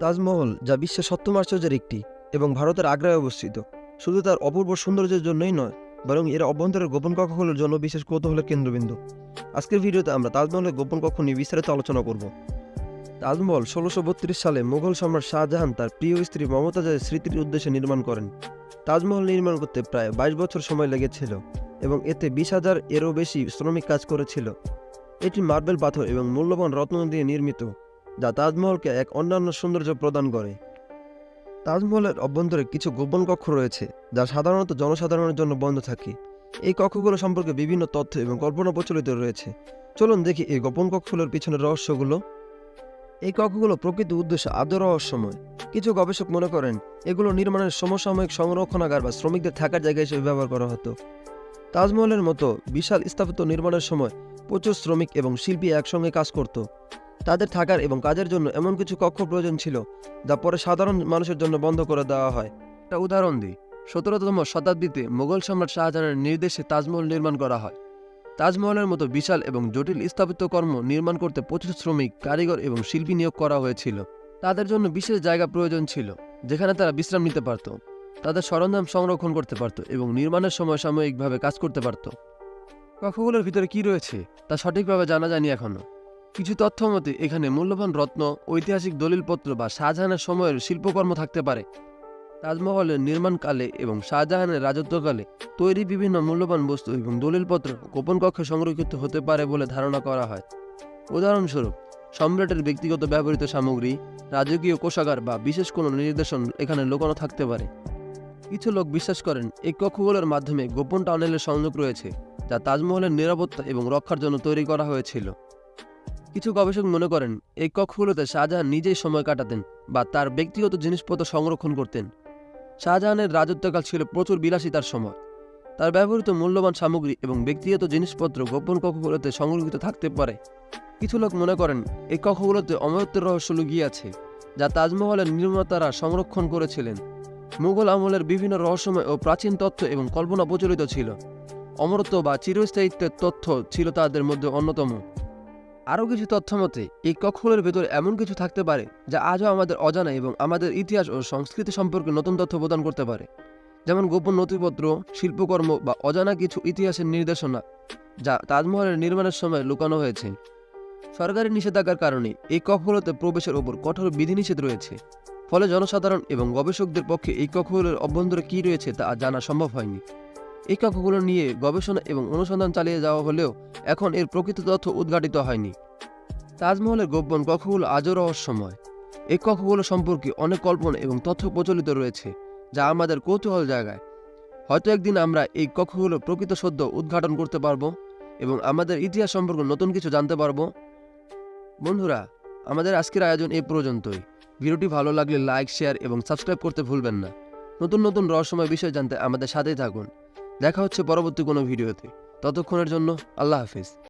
তাজমহল যা বিশ্বের সপ্তম আশ্চর্যের একটি এবং ভারতের আগ্রায় অবস্থিত। শুধু তার অপূর্ব সৌন্দর্যের জন্যই নয়, বরং এর অভ্যন্তরের গোপন কক্ষগুলোর জন্য বিশেষ কৌতূহলের কেন্দ্রবিন্দু। আজকের ভিডিওতে আমরা তাজমহলের গোপন কক্ষ নিয়ে বিস্তারিত আলোচনা করব। তাজমহল ষোলোশো সালে মুঘল সম্রাট শাহজাহান তার প্রিয় স্ত্রী মমতাজের স্মৃতির উদ্দেশ্যে নির্মাণ করেন। তাজমহল নির্মাণ করতে প্রায় বাইশ বছর সময় লেগেছিল এবং এতে বিশ হাজার এরও বেশি শ্রমিক কাজ করেছিল। এটি মার্বেল পাথর এবং মূল্যবান রত্ন দিয়ে নির্মিত। যা তাজমহলকে এক অন্যান্য সৌন্দর্য প্রদান করে। তাজমহলের অভ্যন্তরে কিছু গোপন কক্ষ রয়েছে, যা সাধারণত জনসাধারণের জন্য বন্ধ থাকে। এই কক্ষগুলো সম্পর্কে বিভিন্ন তথ্য এবং কল্পনা প্রচলিত রয়েছে। চলুন দেখি এই গোপন কক্ষগুলোর পিছনের রহস্যগুলো। এই কক্ষগুলো প্রকৃত উদ্দেশ্যে আদৌ রহস্যময়। কিছু গবেষক মনে করেন, এগুলো নির্মাণের সমসাময়িক সংরক্ষণাগার বা শ্রমিকদের থাকার জায়গা হিসেবে ব্যবহার করা হতো। তাজমহলের মতো বিশাল স্থাপিত নির্মাণের সময় প্রচুর শ্রমিক এবং শিল্পী একসঙ্গে কাজ করত। তাদের থাকার এবং কাজের জন্য এমন কিছু কক্ষ প্রয়োজন ছিল যা পরে সাধারণ মানুষের জন্য বন্ধ করে দেওয়া হয়। একটা উদাহরণ দিই। সতেরোতম শতাব্দীতে মোগল সম্রাট শাহজাহানের নির্দেশে তাজমহল নির্মাণ করা হয়। তাজমহলের মতো বিশাল এবং জটিল স্থাপিতকর্ম নির্মাণ করতে প্রচুর শ্রমিক, কারিগর এবং শিল্পী নিয়োগ করা হয়েছিল। তাদের জন্য বিশেষ জায়গা প্রয়োজন ছিল, যেখানে তারা বিশ্রাম নিতে পারত। তাদের সরঞ্জাম সংরক্ষণ করতে পারত এবং নির্মাণের সময় সাময়িকভাবে কাজ করতে পারত। কক্ষগুলোর ভিতরে কি রয়েছে, তা সঠিকভাবে জানা যায়নি এখনও। কিছু তথ্য মতে এখানে মূল্যবান রত্ন, ঐতিহাসিক দলিলপত্র বা শাহজাহানের সময়ের শিল্পকর্ম থাকতে পারে। তাজমহলের নির্মাণকালে এবং শাহজাহানের রাজত্বকালে তৈরি বিভিন্ন মূল্যবান বস্তু এবং দলিলপত্র গোপন কক্ষে সংরক্ষিত হতে পারে বলে ধারণা করা হয়। উদাহরণস্বরূপ, সম্রাটের ব্যক্তিগত ব্যবহৃত সামগ্রী, রাজকীয় কোষাগার বা বিশেষ কোনো নির্দেশন এখানে লুকানো থাকতে পারে। কিছু লোক বিশ্বাস করেন, এই কক্ষগুলোর মাধ্যমে গোপন টানেলের সংযোগ রয়েছে, যা তাজমহলের নিরাপত্তা এবং রক্ষার জন্য তৈরি করা হয়েছিল। কিছু গবেষক মনে করেন, এই কক্ষগুলোতে শাহজাহান নিজেই সময় কাটাতেন বা তার ব্যক্তিগত জিনিসপত্র সংরক্ষণ করতেন। শাহজাহানের রাজত্বকাল ছিল প্রচুর বিলাসিতার সময়। তার ব্যবহৃত মূল্যবান সামগ্রী এবং ব্যক্তিগত জিনিসপত্র গোপন কক্ষগুলোতে সংরক্ষিত থাকতে পারে। কিছু লোক মনে করেন, এই কক্ষগুলোতে অমরত্বের রহস্য লুকিয়ে আছে, যা তাজমহলের নির্মাতারা সংরক্ষণ করেছিলেন। মুঘল আমলের বিভিন্ন রহস্যময় ও প্রাচীন তথ্য এবং কল্পনা প্রচলিত ছিল। অমরত্ব বা চিরস্থায়িত্বের তথ্য ছিল তাদের মধ্যে অন্যতম। আরও কিছু তথ্য মতে, এই কক্ষগুলোর ভেতরে এমন কিছু থাকতে পারে যা আজও আমাদের অজানা এবং আমাদের ইতিহাস ও সংস্কৃতি সম্পর্কে নতুন তথ্য প্রদান করতে পারে। যেমন গোপন নথিপত্র, শিল্পকর্ম বা অজানা কিছু ইতিহাসের নির্দেশনা যা তাজমহলের নির্মাণের সময় লুকানো হয়েছে। সরকারি নিষেধাজ্ঞার কারণে এই কক্ষগুলোতে প্রবেশের ওপর কঠোর বিধিনিষেধ রয়েছে। ফলে জনসাধারণ এবং গবেষকদের পক্ষে এই কক্ষগুলোর অভ্যন্তরে কী রয়েছে তা জানা সম্ভব হয়নি। এই কক্ষগুলো নিয়ে গবেষণা এবং অনুসন্ধান চালিয়ে যাওয়া হলেও এখন এর প্রকৃত তথ্য উদ্ঘাটিত হয়নি। তাজমহলের গোপন কক্ষগুলো আজও রহস্যময়। এই কক্ষগুলো সম্পর্কে অনেক কল্পনা এবং তথ্য প্রচলিত রয়েছে, যা আমাদের কৌতূহল জায়গায় হয়তো একদিন আমরা এই কক্ষগুলো প্রকৃত সদ্য উদ্ঘাটন করতে পারব এবং আমাদের ইতিহাস সম্পর্কে নতুন কিছু জানতে পারব। বন্ধুরা, আমাদের আজকের আয়োজন এ পর্যন্তই। ভিডিওটি ভালো লাগলে লাইক, শেয়ার এবং সাবস্ক্রাইব করতে ভুলবেন না। নতুন নতুন রহস্যময় বিষয় জানতে আমাদের সাথেই থাকুন। দেখা হচ্ছে পরবর্তী কোনো ভিডিওতে। ততক্ষণের জন্য আল্লাহ হাফিজ।